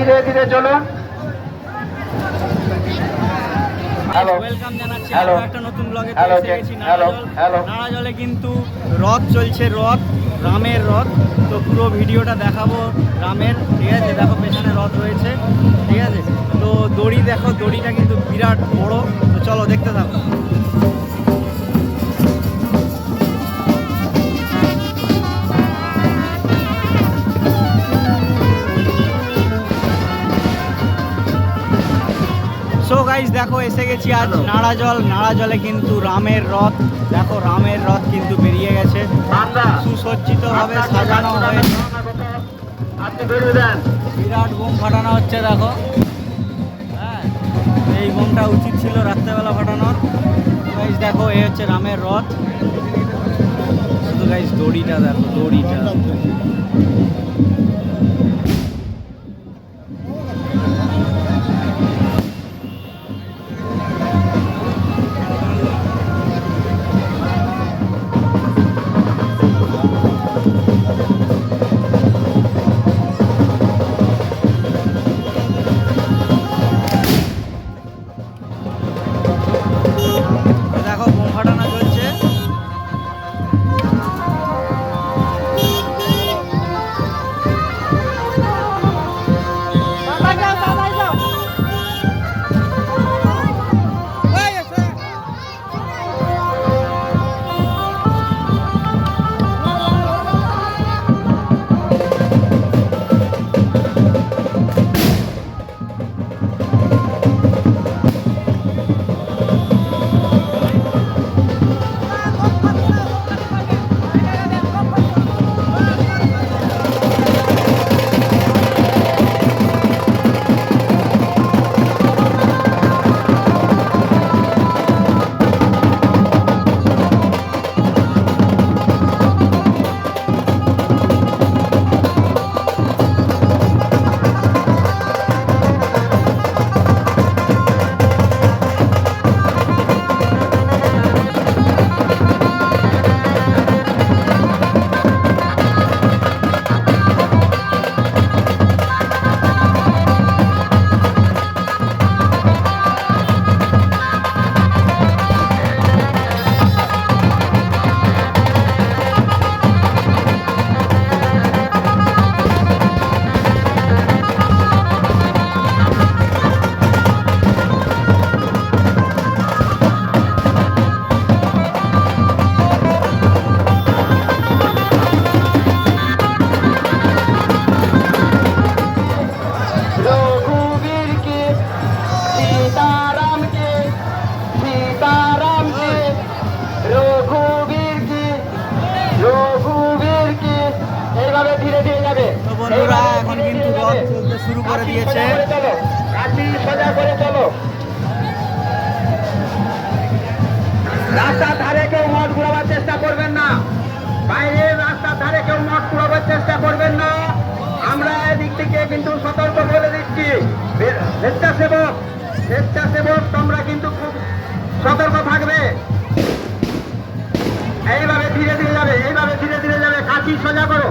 ধীরে ধীরে চলুন। হ্যালো ওয়েলকাম জানাচ্ছি হ্যালো একটা নতুন ব্লগে হ্যালো, হ্যালো, হ্যালো। নারাজলে কিন্তু রথ চলছে রথ রামের রথ। তো পুরো ভিডিওটা দেখাবো রামের ঠিক আছে? দেখো পেছনে রথ রয়েছে ঠিক আছে? তো দড়ি দেখো দড়িটা কিন্তু বিরাট বড়। তো চলো দেখতে থাকো। সো গাইস দেখো এসে গেছি আজ নাড়া জল। নাড়া জলে কিন্তু রামের রথ। দেখো রামের রথ কিন্তু বেরিয়ে গেছে। সুসজ্জিতভাবে সাজানো হয়েছে। বিরাট বোম ফাটানো হচ্ছে দেখো। হ্যাঁ এই বোমটা উচিত ছিল রাত্রেবেলা ফাটানোর। গাইস দেখো এই হচ্ছে রামের রথ। শুধু গাইস দড়িটা দেখো দড়িটা। বন্ধুরা এখন কিন্তু রথ চলতে শুরু করে দিয়েছে। করে রাস্তার ধারে কেউ মদ ঘুরাবার চেষ্টা করবেন না। বাইরে রাস্তার ধারে কেউ মদ ঘুরাবার চেষ্টা করবেন না। আমরা এদিক থেকে কিন্তু সতর্ক বলে দিচ্ছি। স্বেচ্ছাসেবক স্বেচ্ছাসেবক তোমরা কিন্তু খুব সতর্ক থাকবে। এইভাবে ধীরে ধীরে যাবে এইভাবে ধীরে ধীরে যাবে কাশি সোজা করো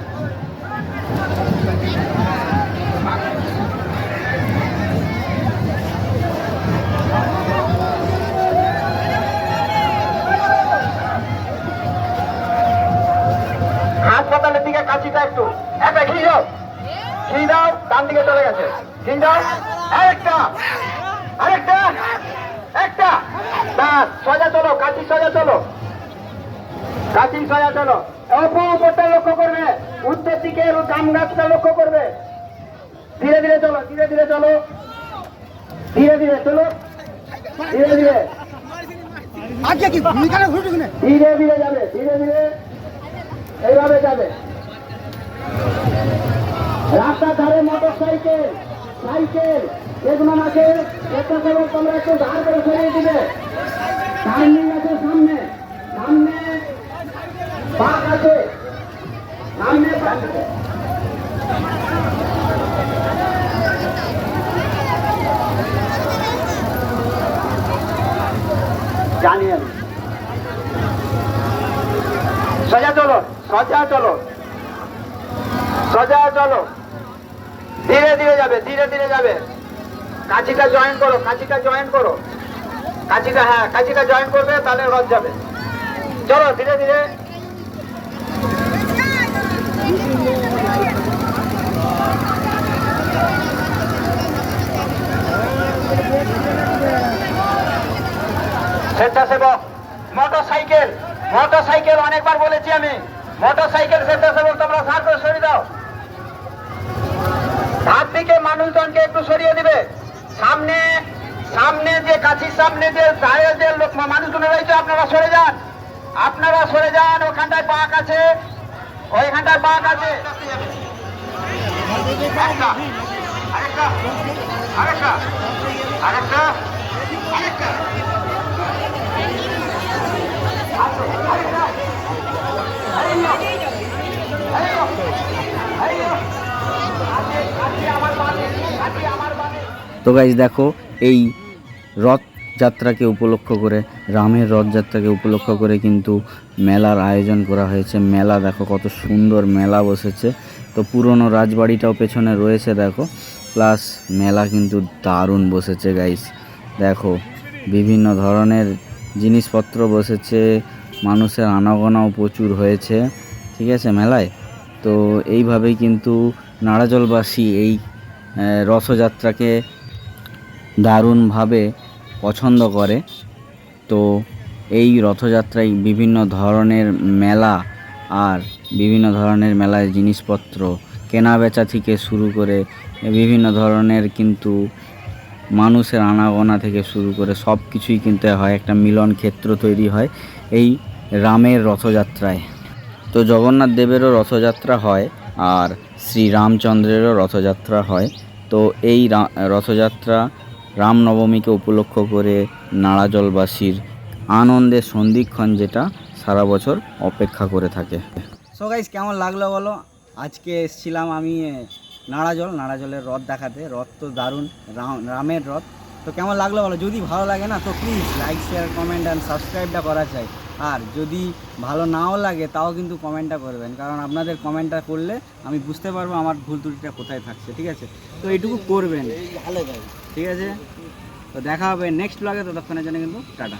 হাসপাতালের একটু একটা ঘি দাও। ঘি দাও ডান দিকে চলে গেছে। ঘি দাও। আরেকটা। আরেকটা। একটা। ব্যাস সোজা চলো কাছি সোজা চলো। কাছি সোজা চলো। অপর উপরটা লক্ষ্য করবে। উত্তর দিকে গাম গাছটা লক্ষ্য করবে। ধীরে ধীরে চলো ধীরে ধীরে চলো। ধীরে ধীরে চলো। ধীরে ধীরে। কি? কিনা ধীরে ধীরে যাবে ধীরে ধীরে। এইভাবে যাবে। রাস্তার ধারে মোটর সাইকেল সাইকেল যেগুলো আছে কেবল তোমরা একটু ধার করে সরিয়ে দিবে টার্নিং আছে সামনে সামনে বাঘ আছে, সামনে পাক আছে। জানি আমি সোজা চলো সোজা চলো সোজা চলো ধীরে ধীরে যাবে, ধীরে ধীরে যাবে। কাঁচিটা জয়েন করো কাঁচিটা জয়েন করো। কাঁচিটা হ্যাঁ কাঁচিটা জয়েন করবে, তাহলে রথ যাবে। চলো, ধীরে ধীরে। স্বেচ্ছাসেবক মোটর সাইকেল মোটর সাইকেল অনেকবার বলেছি আমি। মোটর সাইকেল স্বেচ্ছাসেবক, তোমরা সার করে সরিয়ে দাও। ধার দিকে মানুষজনকে একটু সরিয়ে দিবে। সামনে সামনে যে কাছির সামনে যে দাঁড়িয়ে যে লোক মানুষগুলো রয়েছে আপনারা সরে যান। আপনারা সরে যান, ওখানটায় পাক আছে। ওইখানটায় পাক আছে। একটা আরেকটা আরেকটা। আরেকটা আরেকটা। তো গাইজ দেখো, এই রথযাত্রাকে উপলক্ষ করে, রামের রথযাত্রাকে উপলক্ষ করে কিন্তু মেলার আয়োজন করা হয়েছে। মেলা, দেখো, কত সুন্দর মেলা বসেছে। তো পুরনো রাজবাড়িটাও পেছনে রয়েছে, দেখো। প্লাস মেলা কিন্তু দারুণ বসেছে গাইস দেখো, বিভিন্ন ধরনের জিনিসপত্র বসেছে, মানুষের আনাগোনাও প্রচুর হয়েছে, ঠিক আছে, মেলায়? তো এইভাবেই কিন্তু নাড়াজলবাসী এই রথযাত্রাকে দারুণভাবে পছন্দ করে। তো এই রথযাত্রায় বিভিন্ন ধরনের মেলা আর বিভিন্ন ধরনের মেলায় জিনিসপত্র কেনা বেচা থেকে শুরু করে বিভিন্ন ধরনের কিন্তু মানুষের আনাগোনা থেকে শুরু করে সব কিছুই কিন্তু হয়, একটা মিলন ক্ষেত্র তৈরি হয় এই রামের রথযাত্রায়। তো জগন্নাথ দেবেরও রথযাত্রা হয় আর শ্রী রামচন্দ্রেরও রথযাত্রা হয়। তো এই রথযাত্রা রামনবমীকে উপলক্ষ করে নাড়াজলবাসীর আনন্দের সন্ধিক্ষণ যেটা সারা বছর অপেক্ষা করে থাকে। সো গাইজ কেমন লাগল বলো? আজকে এসেছিলাম আমি নাড়াজল নাড়াজলের রথ দেখাতে। রথ তো দারুণ, রাম- রামের রথ। তো কেমন লাগল বলো? যদি ভালো লাগে না, তো please like share comment and সাবস্ক্রাইবটা করা চাই আর যদি ভালো নাও লাগে তাও কিন্তু কমেন্টটা করবেন। কারণ আপনাদের কমেন্টটা করলে আমি বুঝতে পারব আমার ভুল ত্রুটিটা কোথায় থাকছে ঠিক আছে? তো এইটুকু করবেন। ঠিক আছে? তো দেখা হবে নেক্সট ব্লগে ততক্ষণের জন্য কিন্তু টাটা।